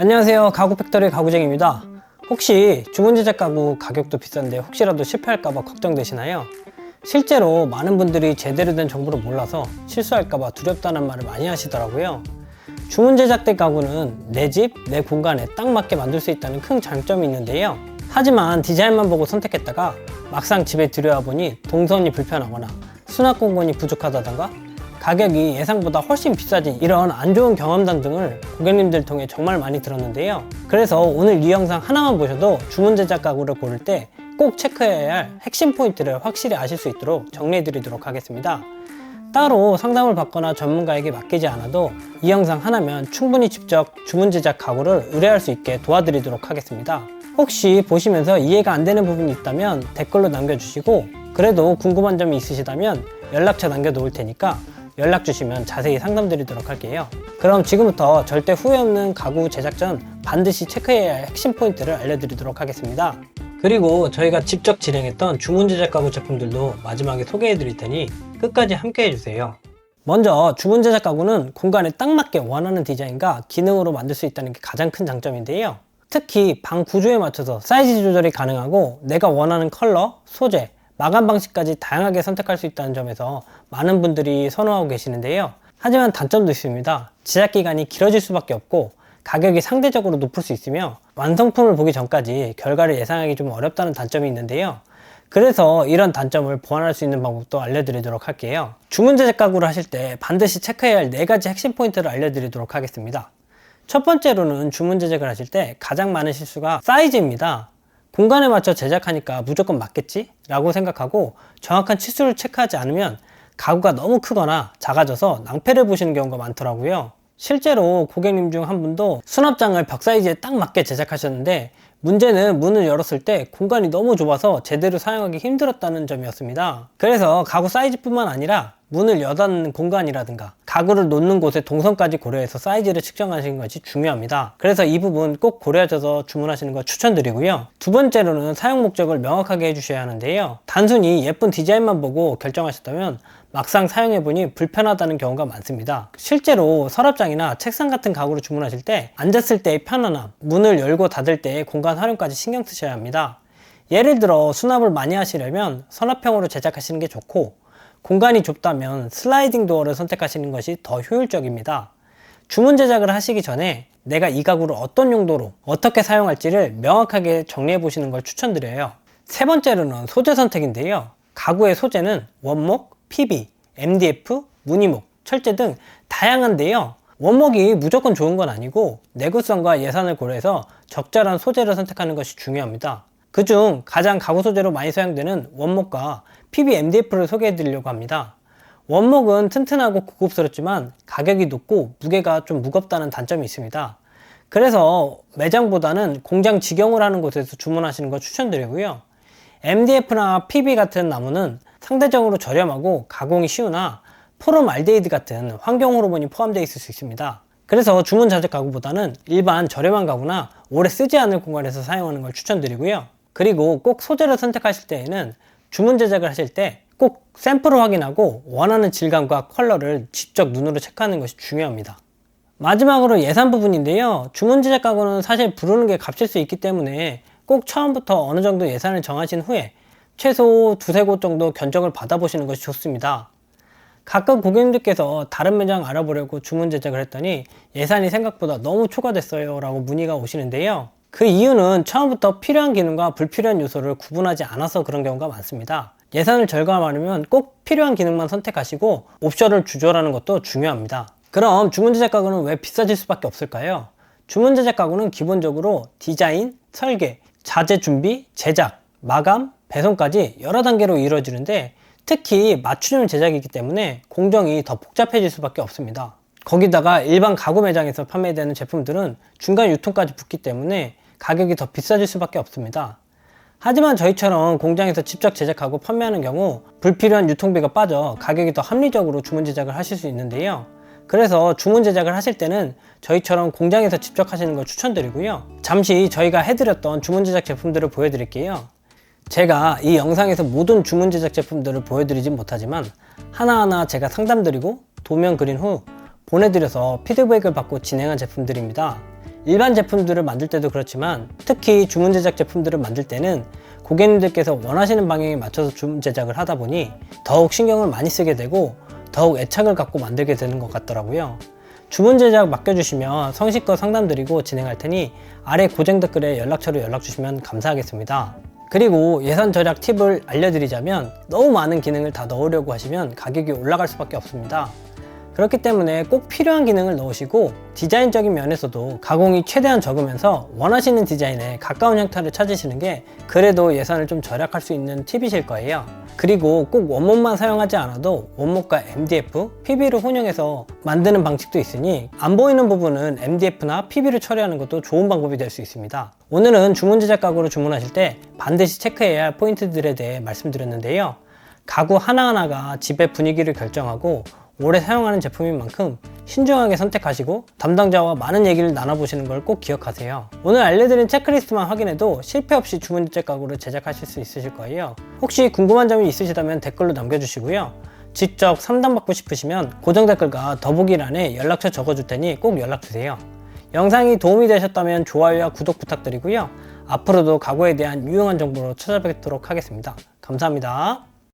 안녕하세요. 가구 팩토리 가구쟁입니다. 혹시 주문 제작 가구 가격도 비싼데 혹시라도 실패할까봐 걱정되시나요? 실제로 많은 분들이 제대로 된 정보를 몰라서 실수할까봐 두렵다는 말을 많이 하시더라고요. 주문 제작된 가구는 내 집, 내 공간에 딱 맞게 만들 수 있다는 큰 장점이 있는데요. 하지만 디자인만 보고 선택했다가 막상 집에 들여와 보니 동선이 불편하거나 수납 공간이 부족하다던가 가격이 예상보다 훨씬 비싸진 이런 안 좋은 경험담 등을 고객님들 통해 정말 많이 들었는데요. 그래서 오늘 이 영상 하나만 보셔도 주문 제작 가구를 고를 때 꼭 체크해야 할 핵심 포인트를 확실히 아실 수 있도록 정리해 드리도록 하겠습니다. 따로 상담을 받거나 전문가에게 맡기지 않아도 이 영상 하나면 충분히 직접 주문 제작 가구를 의뢰할 수 있게 도와드리도록 하겠습니다. 혹시 보시면서 이해가 안 되는 부분이 있다면 댓글로 남겨주시고 그래도 궁금한 점이 있으시다면 연락처 남겨놓을 테니까 연락 주시면 자세히 상담드리도록 할게요. 그럼 지금부터 절대 후회 없는 가구 제작 전 반드시 체크해야 할 핵심 포인트를 알려드리도록 하겠습니다. 그리고 저희가 직접 진행했던 주문 제작 가구 제품들도 마지막에 소개해 드릴 테니 끝까지 함께 해주세요. 먼저 주문 제작 가구는 공간에 딱 맞게 원하는 디자인과 기능으로 만들 수 있다는 게 가장 큰 장점인데요. 특히 방 구조에 맞춰서 사이즈 조절이 가능하고 내가 원하는 컬러, 소재, 마감 방식까지 다양하게 선택할 수 있다는 점에서 많은 분들이 선호하고 계시는데요. 하지만 단점도 있습니다. 제작 기간이 길어질 수밖에 없고 가격이 상대적으로 높을 수 있으며 완성품을 보기 전까지 결과를 예상하기 좀 어렵다는 단점이 있는데요. 그래서 이런 단점을 보완할 수 있는 방법도 알려드리도록 할게요. 주문 제작 가구를 하실 때 반드시 체크해야 할 네 가지 핵심 포인트를 알려드리도록 하겠습니다. 첫 번째로는 주문 제작을 하실 때 가장 많은 실수가 사이즈입니다. 공간에 맞춰 제작하니까 무조건 맞겠지? 라고 생각하고 정확한 치수를 체크하지 않으면 가구가 너무 크거나 작아져서 낭패를 보시는 경우가 많더라고요. 실제로 고객님 중 한 분도 수납장을 벽 사이즈에 딱 맞게 제작하셨는데 문제는 문을 열었을 때 공간이 너무 좁아서 제대로 사용하기 힘들었다는 점이었습니다. 그래서 가구 사이즈뿐만 아니라 문을 여닫는 공간이라든가 가구를 놓는 곳의 동선까지 고려해서 사이즈를 측정하시는 것이 중요합니다. 그래서 이 부분 꼭 고려하셔서 주문하시는 걸 추천드리고요. 두 번째로는 사용 목적을 명확하게 해주셔야 하는데요. 단순히 예쁜 디자인만 보고 결정하셨다면 막상 사용해보니 불편하다는 경우가 많습니다. 실제로 서랍장이나 책상 같은 가구를 주문하실 때 앉았을 때의 편안함, 문을 열고 닫을 때의 공간 활용까지 신경 쓰셔야 합니다. 예를 들어 수납을 많이 하시려면 서랍형으로 제작하시는 게 좋고 공간이 좁다면 슬라이딩 도어를 선택하시는 것이 더 효율적입니다. 주문 제작을 하시기 전에 내가 이 가구를 어떤 용도로 어떻게 사용할지를 명확하게 정리해 보시는 걸 추천드려요. 세 번째로는 소재 선택인데요. 가구의 소재는 원목, PB, MDF, 무늬목, 철제 등 다양한데요. 원목이 무조건 좋은 건 아니고 내구성과 예산을 고려해서 적절한 소재를 선택하는 것이 중요합니다. 그중 가장 가구 소재로 많이 사용되는 원목과 PB MDF를 소개해 드리려고 합니다. 원목은 튼튼하고 고급스럽지만 가격이 높고 무게가 좀 무겁다는 단점이 있습니다. 그래서 매장보다는 공장 직영을 하는 곳에서 주문하시는 걸 추천드리고요. MDF나 PB 같은 나무는 상대적으로 저렴하고 가공이 쉬우나 포름알데히드 같은 환경 호르몬이 포함되어 있을 수 있습니다. 그래서 주문 자재 가구보다는 일반 저렴한 가구나 오래 쓰지 않을 공간에서 사용하는 걸 추천드리고요. 그리고 꼭 소재를 선택하실 때에는 주문 제작을 하실 때 꼭 샘플을 확인하고 원하는 질감과 컬러를 직접 눈으로 체크하는 것이 중요합니다. 마지막으로 예산 부분인데요. 주문 제작 가구는 사실 부르는 게 값일 수 있기 때문에 꼭 처음부터 어느 정도 예산을 정하신 후에 최소 두세 곳 정도 견적을 받아보시는 것이 좋습니다. 가끔 고객님들께서 다른 매장 알아보려고 주문 제작을 했더니 예산이 생각보다 너무 초과됐어요 라고 문의가 오시는데요. 그 이유는 처음부터 필요한 기능과 불필요한 요소를 구분하지 않아서 그런 경우가 많습니다. 예산을 절감하려면 꼭 필요한 기능만 선택하시고 옵션을 조절하는 것도 중요합니다. 그럼 주문 제작 가구는 왜 비싸질 수밖에 없을까요? 주문 제작 가구는 기본적으로 디자인, 설계, 자재 준비, 제작, 마감, 배송까지 여러 단계로 이루어지는데 특히 맞춤형 제작이기 때문에 공정이 더 복잡해질 수밖에 없습니다. 거기다가 일반 가구 매장에서 판매되는 제품들은 중간 유통까지 붙기 때문에 가격이 더 비싸질 수밖에 없습니다. 하지만 저희처럼 공장에서 직접 제작하고 판매하는 경우 불필요한 유통비가 빠져 가격이 더 합리적으로 주문 제작을 하실 수 있는데요. 그래서 주문 제작을 하실 때는 저희처럼 공장에서 직접 하시는 걸 추천드리고요. 잠시 저희가 해드렸던 주문 제작 제품들을 보여드릴게요. 제가 이 영상에서 모든 주문 제작 제품들을 보여드리진 못하지만 하나하나 제가 상담드리고 도면 그린 후 보내드려서 피드백을 받고 진행한 제품들입니다. 일반 제품들을 만들 때도 그렇지만 특히 주문 제작 제품들을 만들 때는 고객님들께서 원하시는 방향에 맞춰서 주문 제작을 하다 보니 더욱 신경을 많이 쓰게 되고 더욱 애착을 갖고 만들게 되는 것 같더라고요. 주문 제작 맡겨주시면 성실껏 상담드리고 진행할 테니 아래 고정 댓글에 연락처로 연락 주시면 감사하겠습니다. 그리고 예산 절약 팁을 알려드리자면 너무 많은 기능을 다 넣으려고 하시면 가격이 올라갈 수밖에 없습니다. 그렇기 때문에 꼭 필요한 기능을 넣으시고 디자인적인 면에서도 가공이 최대한 적으면서 원하시는 디자인에 가까운 형태를 찾으시는 게 그래도 예산을 좀 절약할 수 있는 팁이실 거예요. 그리고 꼭 원목만 사용하지 않아도 원목과 MDF, PB를 혼용해서 만드는 방식도 있으니 안 보이는 부분은 MDF나 PB를 처리하는 것도 좋은 방법이 될 수 있습니다. 오늘은 주문 제작 가구를 주문하실 때 반드시 체크해야 할 포인트들에 대해 말씀드렸는데요. 가구 하나하나가 집의 분위기를 결정하고 오래 사용하는 제품인 만큼 신중하게 선택하시고 담당자와 많은 얘기를 나눠보시는 걸 꼭 기억하세요. 오늘 알려드린 체크리스트만 확인해도 실패 없이 주문 제작 가구를 제작하실 수 있으실 거예요. 혹시 궁금한 점이 있으시다면 댓글로 남겨주시고요. 직접 상담받고 싶으시면 고정 댓글과 더보기란에 연락처 적어줄 테니 꼭 연락주세요. 영상이 도움이 되셨다면 좋아요와 구독 부탁드리고요. 앞으로도 가구에 대한 유용한 정보로 찾아뵙도록 하겠습니다. 감사합니다.